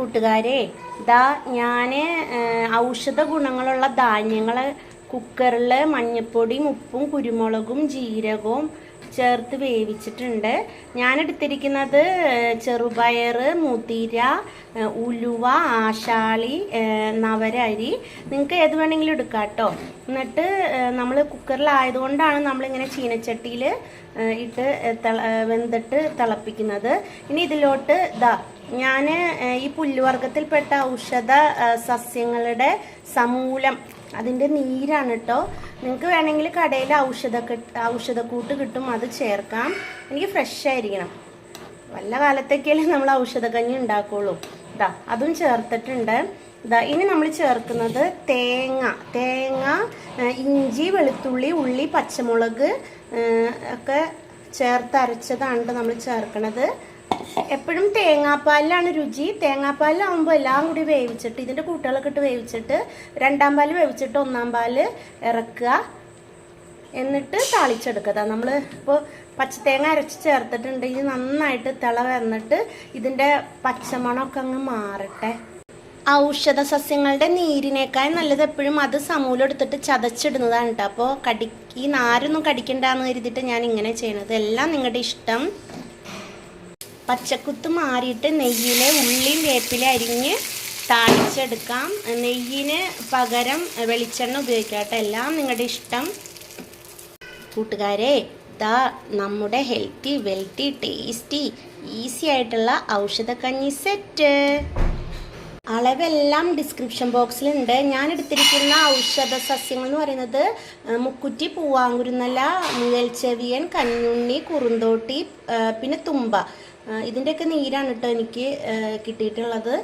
കൂട്ടുകാരെ ദാ ഞാൻ ഔഷധ ഗുണങ്ങളുള്ള ധാന്യങ്ങൾ കുക്കറിൽ മഞ്ഞൾപ്പൊടിയും ഉപ്പും കുരുമുളകും ജീരകവും ചേർത്ത് വേവിച്ചിട്ടുണ്ട്. ഞാനെടുത്തിരിക്കുന്നത് ചെറുപയർ മുതിര ഉലുവ ആശാളി നവരരി. നിങ്ങൾക്ക് ഏത് വേണമെങ്കിലും എടുക്കാം കേട്ടോ എന്നിട്ട് നമ്മൾ കുക്കറിലായതുകൊണ്ടാണ് നമ്മളിങ്ങനെ ചീനച്ചട്ടിയിൽ ഇട്ട് വെന്തിട്ട് തിളപ്പിക്കുന്നത്. ഇനി ഇതിലോട്ട് ഇതാ ഞാൻ ഈ പുല്ലുവർഗത്തിൽപ്പെട്ട ഔഷധ സസ്യങ്ങളുടെ സമൂലം അതിന്റെ നീരാണ് കേട്ടോ നിങ്ങൾക്ക് വേണമെങ്കിൽ കടയിൽ ഔഷധ ഔഷധക്കൂട്ട് കിട്ടും അത് ചേർക്കാം. എനിക്ക് ഫ്രഷ് ആയിരിക്കണം. വല്ല കാലത്തേക്കല്ലേ നമ്മൾ ഔഷധക്കഞ്ഞി ഉണ്ടാക്കുള്ളൂ. ഇതാ അതും ചേർത്തിട്ടുണ്ട്. ഇതാ ഇനി നമ്മൾ ചേർക്കുന്നത് തേങ്ങ. തേങ്ങ ഇഞ്ചി വെളുത്തുള്ളി ഉള്ളി പച്ചമുളക് ഒക്കെ ചേർത്ത് അരച്ചതാണ് നമ്മൾ ചേർക്കണത്. എപ്പോഴും തേങ്ങാപ്പാലിലാണ് രുചി. തേങ്ങാപ്പാലിലാവുമ്പോൾ എല്ലാം കൂടി വേവിച്ചിട്ട് ഇതിന്റെ കൂട്ടുകളൊക്കെ ഇട്ട് വേവിച്ചിട്ട് രണ്ടാം പാൽ വേവിച്ചിട്ട് ഒന്നാം പാൽ ഇറക്കുക. എന്നിട്ട് താളിച്ചെടുക്കുക. നമ്മൾ ഇപ്പോൾ പച്ചത്തേങ്ങ അരച്ച് ചേർത്തിട്ടുണ്ടെങ്കിൽ നന്നായിട്ട് തിള വന്നിട്ട് ഇതിന്റെ പച്ചമണമൊക്കെ അങ്ങ് മാറട്ടെ. ഔഷധ സസ്യങ്ങളുടെ നീരിനേക്കാൾ നല്ലത് എപ്പോഴും അത് സമൂലം എടുത്തിട്ട് ചതച്ചിടുന്നതാണ് കേട്ടോ അപ്പോൾ കടി ഈ നാരൊന്നും കടിക്കണ്ടെന്ന് കരുതിയിട്ട് ഞാൻ ഇങ്ങനെ ചെയ്യണത്. എല്ലാം നിങ്ങളുടെ ഇഷ്ടം. പച്ചക്കുത്ത് മാറിയിട്ട് നെയ്യിലെ ഉള്ളിയും വേപ്പില അരിഞ്ഞ് താഴ്ച്ചെടുക്കാം നെയ്യിന് പകരം വെളിച്ചെണ്ണ ഉപയോഗിക്കാം കേട്ടോ എല്ലാം നിങ്ങളുടെ ഇഷ്ടം. കൂട്ടുകാരെ ഇതാ നമ്മുടെ ഹെൽത്തി വെൽത്തി ടേസ്റ്റി ഈസി ആയിട്ടുള്ള ഔഷധക്കഞ്ഞി സെറ്റ് അളവെല്ലാം ഡിസ്ക്രിപ്ഷൻ ബോക്സിലുണ്ട് ഞാൻ എടുത്തിരിക്കുന്ന ഔഷധ സസ്യങ്ങൾ എന്ന് പറയുന്നത് മുക്കുറ്റി പൂവാങ്കുരുന്നല മുയൽച്ചെവിയൻ കഞ്ഞുണ്ണി കുറുന്തോട്ടി പിന്നെ തുമ്പ. ഇതിന്റെയൊക്കെ നീരാണ് കേട്ടോ എനിക്ക് കിട്ടിയിട്ടുള്ളത്.